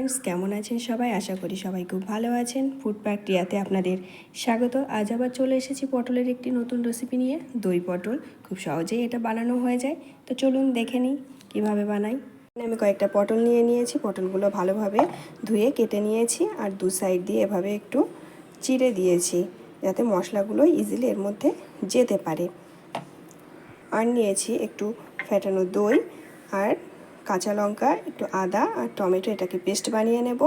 Friends কেমন আছেন সবাই? আশা করি সবাই খুব ভালো আছেন। ফুড প্যাক্ট্রিয়াতে আপনাদের স্বাগত। আজ আবার চলে এসেছি পটলের একটি নতুন রেসিপি নিয়ে, দই পটল। খুব সহজেই এটা বানানো হয়ে যায়। তো চলুন দেখে নিই কীভাবে বানাই। আমি কয়েকটা পটল নিয়ে নিয়েছি। পটলগুলো ভালোভাবে ধুয়ে কেটে নিয়েছি আর দু সাইড দিয়ে এভাবে একটু চিড়ে দিয়েছি যাতে মশলাগুলো ইজিলি এর মধ্যে যেতে পারে। আর নিয়েছি একটু ফ্যাটানো দই আর কাঁচা লঙ্কা, একটু আদা আর টমেটো এটাকে পেস্ট বানিয়ে নেব।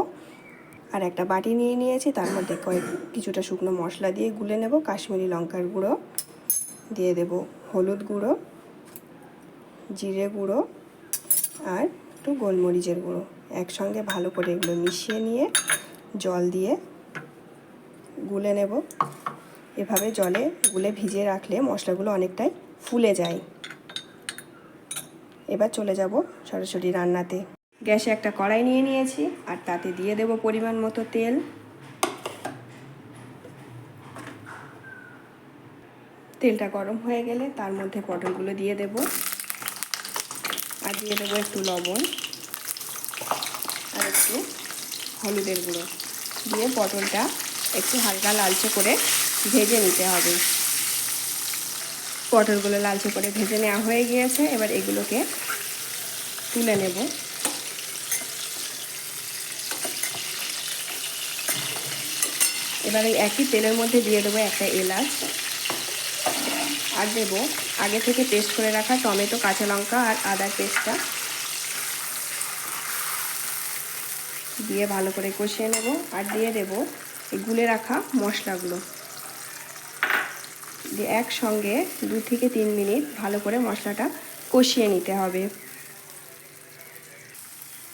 আর একটা বাটি নিয়ে নিয়েছি, তার মধ্যে কয়েক, কিছুটা শুকনো মশলা দিয়ে গুলে নেব, কাশ্মীরি লঙ্কার গুঁড়ো। দিয়ে দেব হলুদ গুঁড়ো, জিরে গুঁড়ো আর একটু গোলমরিচের গুঁড়ো। একসঙ্গে ভালো করে এগুলো মিশিয়ে নিয়ে জল দিয়ে গুলে নেব। এভাবে জলে, গুলে ভিজিয়ে রাখলে মশলাগুলো অনেকটাই ফুলে যায়। এবার চলে যাব সরাসরি রান্নাতে। গ্যাসে একটা কড়াই নিয়ে নিয়েছি, আর তাতে দিয়ে দেব পরিমাণ মতো তেল। তেলটা গরম হয়ে গেলে তার মধ্যে পটলগুলো দিয়ে দেব। আর দিয়ে দেবো একটু লবণ, আর একটু হলুদের গুঁড়ো। দিয়ে পটলটা একটু হালকা লালচে করে ভেজে নিতে হবে। পটলগুলো লালচে করে ভেজে নেওয়া হয়ে গিয়েছে, এবার এগুলোকে তুলে নেব। এবার এই একই তেলের মধ্যে দিয়ে দেবো একটা এলাচ। আর দেবো আগে থেকে পেস্ট করে রাখা টমেটো, কাঁচা লঙ্কা আর আদার পেস্টটা দিয়ে ভালো করে কষিয়ে নেব আর দিয়ে দেব এই গুলে রাখা মশলাগুলো। দিয়ে একসঙ্গে দু থেকে তিন মিনিট ভালো করে মশলাটা কষিয়ে নিতে হবে।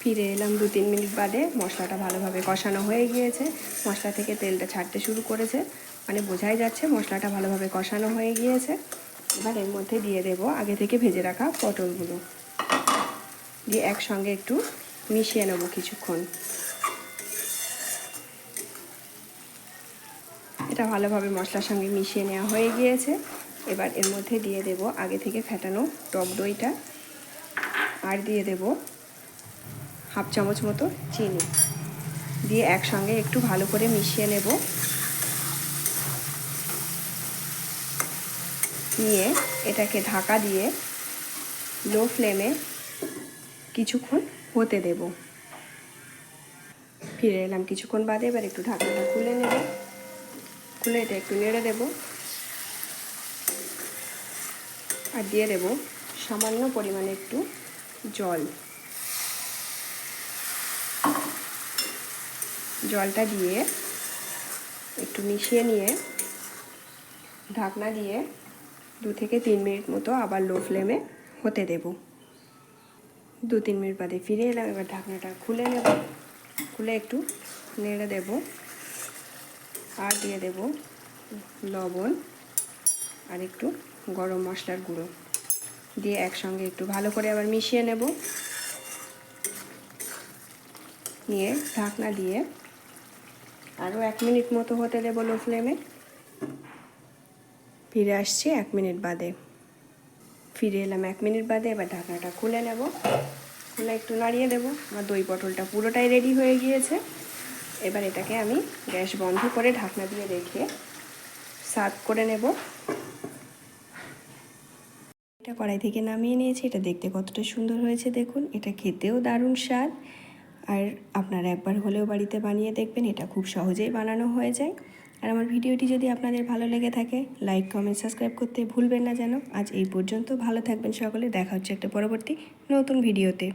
ফিরে এলাম দু তিন মিনিট বাদে। মশলাটা ভালোভাবে কষানো হয়ে গিয়েছে। মশলা থেকে তেলটা ছাড়তে শুরু করেছে। মানে বোঝাই যাচ্ছে মশলাটা ভালোভাবে কষানো হয়ে গিয়েছে। এবার এর মধ্যে দিয়ে দেব আগে থেকে ভেজে রাখা পটলগুলো। দিয়ে একসঙ্গে একটু মিশিয়ে নেব কিছুক্ষণ। এটা ভালোভাবে মশলার সঙ্গে মিশিয়ে নেওয়া হয়ে গিয়েছে। এবার এর মধ্যে দিয়ে দেব আগে থেকে ফেটানো টক দইটা। আর দিয়ে দেব হাফ চামচ মতো চিনি দিয়ে একসঙ্গে একটু ভালো করে মিশিয়ে নেব। নিয়ে এটাকে ঢাকা দিয়ে লো ফ্লেমে কিছুক্ষণ হতে দেব। ফিরে এলাম কিছুক্ষণ বাদে, এবার একটু ঢাকাটা খুলে নেব। খুলে এটা একটু নেড়ে দেব। আর দিয়ে দেব সামান্য পরিমাণে একটু জল। জলটা দিয়ে একটু মিশিয়ে নিয়ে, ঢাকনা দিয়ে দু থেকে তিন মিনিট মতো আবার লো ফ্লেমে হতে দেব। দু তিন মিনিট বাদে ফিরে এলাম, এবার ঢাকনাটা খুলে নেব। খুলে একটু নেড়ে দেব। আর দিয়ে দেব লবণ আর একটু গরম মশলার গুঁড়ো। দিয়ে একসঙ্গে একটু ভালো করে আবার মিশিয়ে নেব। নিয়ে ঢাকনা দিয়ে আরও এক মিনিট মতো হতে দেবো লো ফ্লেমে। ফিরে আসছি এক মিনিট বাদে। ফিরে এলাম এক মিনিট বাদে, এবার ঢাকনাটা খুলে নেব। খুলে একটু নাড়িয়ে দেব। আমার দই পটলটা পুরোটাই রেডি হয়ে গিয়েছে। এবার এটাকে আমি গ্যাস বন্ধ করে ঢাকনা দিয়ে রেখে সার্ভ করে নেব। এটা কড়াই থেকে নামিয়ে নিয়েছি। এটা দেখতে কতটা সুন্দর হয়েছে, দেখুন। এটা খেতেও দারুণ স্বাদ। আর আপনারা একবার হলেও বাড়িতে বানিয়ে দেখবেন, এটা খুব সহজেই বানানো হয়ে যায়। আর আমার ভিডিওটি যদি আপনাদের ভালো লেগে থাকে লাইক কমেন্ট সাবস্ক্রাইব করতে ভুলবেন না যেন। আজ এই পর্যন্ত, ভালো থাকবেন সকলে, দেখা হচ্ছে একটা পরবর্তী নতুন ভিডিওতে।